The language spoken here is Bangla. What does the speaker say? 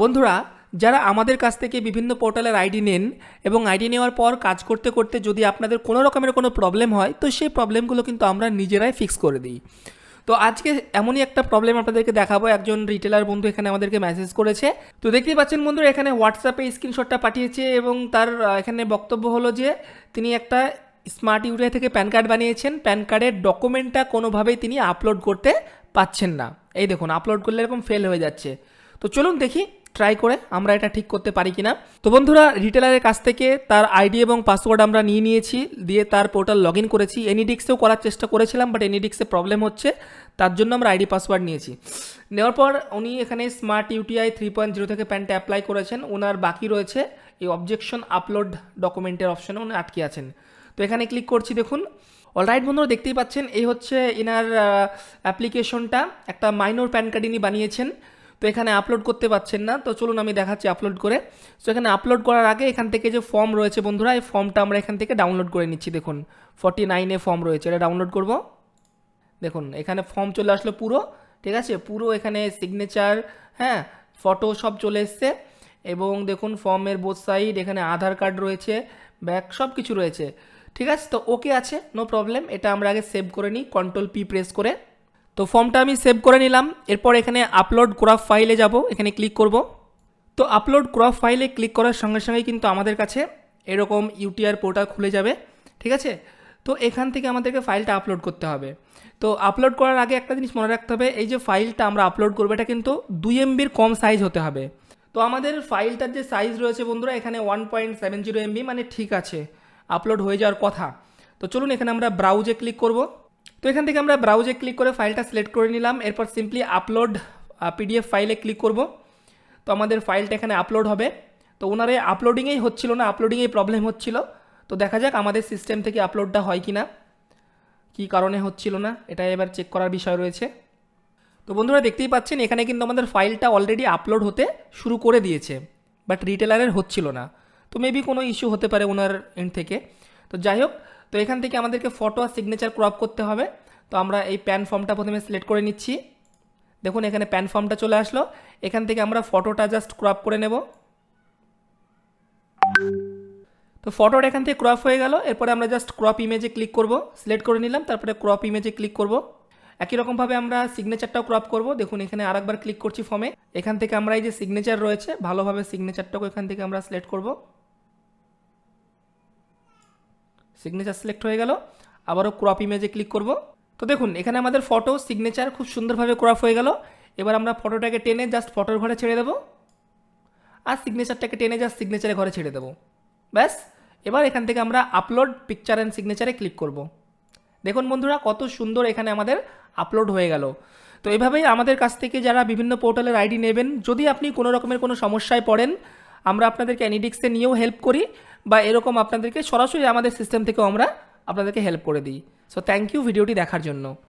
বন্ধুরা, যারা আমাদের কাছ থেকে বিভিন্ন পোর্টালের আইডি নেন এবং আইডি নেওয়ার পর কাজ করতে করতে যদি আপনাদের কোনো রকমের কোনো প্রবলেম হয়, তো সেই প্রবলেমগুলো কিন্তু আমরা নিজেরাই ফিক্স করে দিই। তো আজকে এমনই একটা প্রবলেম আপনাদেরকে দেখাবো। একজন রিটেলার বন্ধু এখানে আমাদেরকে মেসেজ করেছে। তো দেখতেই পাচ্ছেন বন্ধুরা, এখানে হোয়াটসঅ্যাপে স্ক্রিনশটটা পাঠিয়েছে এবং তার এখানে বক্তব্য হলো যে তিনি একটা স্মার্ট ইউরিয়া থেকে প্যান কার্ড বানিয়েছেন। প্যান কার্ডের ডকুমেন্টটা কোনোভাবেই তিনি আপলোড করতে পাচ্ছেন না। এই দেখুন আপলোড করলে এরকম ফেল হয়ে যাচ্ছে। তো চলুন দেখি ট্রাই করে আমরা এটা ঠিক করতে পারি কিনা। তো বন্ধুরা রিটেলারের কাছ থেকে তার আইডি এবং পাসওয়ার্ড আমরা নিয়ে নিয়েছি, দিয়ে তার পোর্টাল লগ ইন করেছি। এনিডিক্সেও করার চেষ্টা করেছিলাম বাট এনিডিক্সে প্রবলেম হচ্ছে, তার জন্য আমরা আইডি পাসওয়ার্ড নিয়েছি। নেওয়ার পর উনি এখানে smart UTI three point zero থেকে প্যান্টে অ্যাপ্লাই করেছেন। ওনার বাকি রয়েছে এই অবজেকশন আপলোড ডকুমেন্টের অপশানে উনি আটকে আছেন। তো এখানে ক্লিক করছি, দেখুন। অলরাইট বন্ধুরা, দেখতেই পাচ্ছেন, এই হচ্ছে এনার অ্যাপ্লিকেশনটা একটা মাইনর প্যান কার্ড ইনি বানিয়েছেন। তো এখানে আপলোড করতে পারছেন না, তো চলুন আমি দেখাচ্ছি আপলোড করে। তো এখানে আপলোড করার আগে এখান থেকে যে ফর্ম রয়েছে বন্ধুরা, এই ফর্মটা আমরা এখান থেকে ডাউনলোড করে নিচ্ছি, দেখুন। ফর্টি নাইনে ফর্ম রয়েছে, এটা ডাউনলোড করব। দেখুন, এখানে ফর্ম চলে আসলো পুরো, ঠিক আছে? পুরো এখানে সিগনেচার হ্যাঁ ফটো সব চলে এসছে। এবং দেখুন ফর্মের বোথ সাইড এখানে আধার কার্ড রয়েছে ব্যাক সব কিছু রয়েছে, ঠিক আছে? তো ওকে আছে নো প্রবলেম এটা আমরা আগে সেভ করে নিই কন্ট্রোল পি প্রেস করে। তো ফর্মটা আমি সেভ করে নিলাম। এরপর এখানে আপলোড ক্রপ ফাইলে যাব। এখানে ক্লিক করব। তো আপলোড ক্রপ ফাইলে ক্লিক করার সঙ্গে সঙ্গে কিন্তু আমাদের কাছে এরকম ইউটিআর পোর্টাল খুলে যাবে। ঠিক আছে? তো এখান থেকে আমাদেরকে ফাইলটা আপলোড করতে হবে। তো আপলোড করার আগে একটা জিনিস মনে রাখতে হবে। এই যে ফাইলটা আমরা আপলোড করব, এটা কিন্তু দুই এমবির কম সাইজ হতে হবে। তো আমাদের ফাইলটার যে সাইজ রয়েছে বন্ধুরা, এখানে one point seven zero MB মানে ঠিক আছে। আপলোড হয়ে যাওয়ার কথা। তো চলুন এখানে আমরা ব্রাউজে ক্লিক করব। তো এখান থেকে আমরা ব্রাউজে ক্লিক করে ফাইলটা সিলেক্ট করে নিলাম। এরপর সিম্পলি আপলোড পিডিএফ ফাইলে ক্লিক করব। তো আমাদের ফাইলটা এখানে আপলোড হবে। তো ওনারে আপলোডিংয়েই হচ্ছিল না আপলোডিংয়েই প্রবলেম হচ্ছিল। তো দেখা যাক আমাদের সিস্টেম থেকে আপলোডটা হয় কি না কী কারণে হচ্ছিল না, এটা এবার চেক করার বিষয় রয়েছে। তো বন্ধুরা দেখতেই পাচ্ছেন, এখানে কিন্তু আমাদের ফাইলটা অলরেডি আপলোড হতে শুরু করে দিয়েছে বাট রিটেলারের হচ্ছিল না। তো মেবি কোনো ইস্যু হতে পারে ওনার এন্ড থেকে। তো যাই হোক তো এখান থেকে আমাদেরকে ফটো আর সিগনেচার ক্রপ করতে হবে। তো আমরা এই প্যান ফর্মটা প্রথমে সিলেক্ট করে নিচ্ছি। দেখুন, এখানে প্যান ফর্মটা চলে আসলো। এখান থেকে আমরা ফটোটা জাস্ট ক্রপ করে নেব। তো ফটোটা এখান থেকে ক্রপ হয়ে গেল। এরপরে আমরা জাস্ট ক্রপ ইমেজে ক্লিক করব। সিলেক্ট করে নিলাম, তারপরে ক্রপ ইমেজে ক্লিক করব। একই রকমভাবে আমরা সিগনেচারটাও ক্রপ করব। দেখুন, এখানে আরেকবার ক্লিক করছি ফর্মে এখান থেকে আমরা এই যে সিগনেচার রয়েছে, ভালোভাবে সিগনেচারটাকে এখান থেকে আমরা সিলেক্ট করব। সিগনেচার সিলেক্ট হয়ে গেল। আবারও ক্রপ ইমেজে ক্লিক করব। তো দেখুন, এখানে আমাদের ফটো সিগনেচার খুব সুন্দরভাবে ক্রপ হয়ে গেল। এবার আমরা ফটোটাকে টেনে জাস্ট ফটোর ঘরে ছেড়ে দেবো। আর সিগনেচারটাকে টেনে জাস্ট সিগনেচারের ঘরে ছেড়ে দেবো। ব্যাস, এবার এখান থেকে আমরা আপলোড পিকচার অ্যান্ড সিগনেচারে ক্লিক করব। দেখুন বন্ধুরা, কত সুন্দর এখানে আমাদের আপলোড হয়ে গেল। তো এভাবেই আমাদের কাছ থেকে যারা বিভিন্ন পোর্টালের আইডি নেবেন, যদি আপনি কোনো রকমের কোনো সমস্যায় পড়েন, আমরা আপনাদেরকে অ্যানিডিক্সে নিয়েও হেল্প করি। বা এরকম আপনাদেরকে সরাসরি আমাদের সিস্টেম থেকেও আমরা আপনাদেরকে হেল্প করে দিই। সো থ্যাংক ইউ ভিডিওটি দেখার জন্য।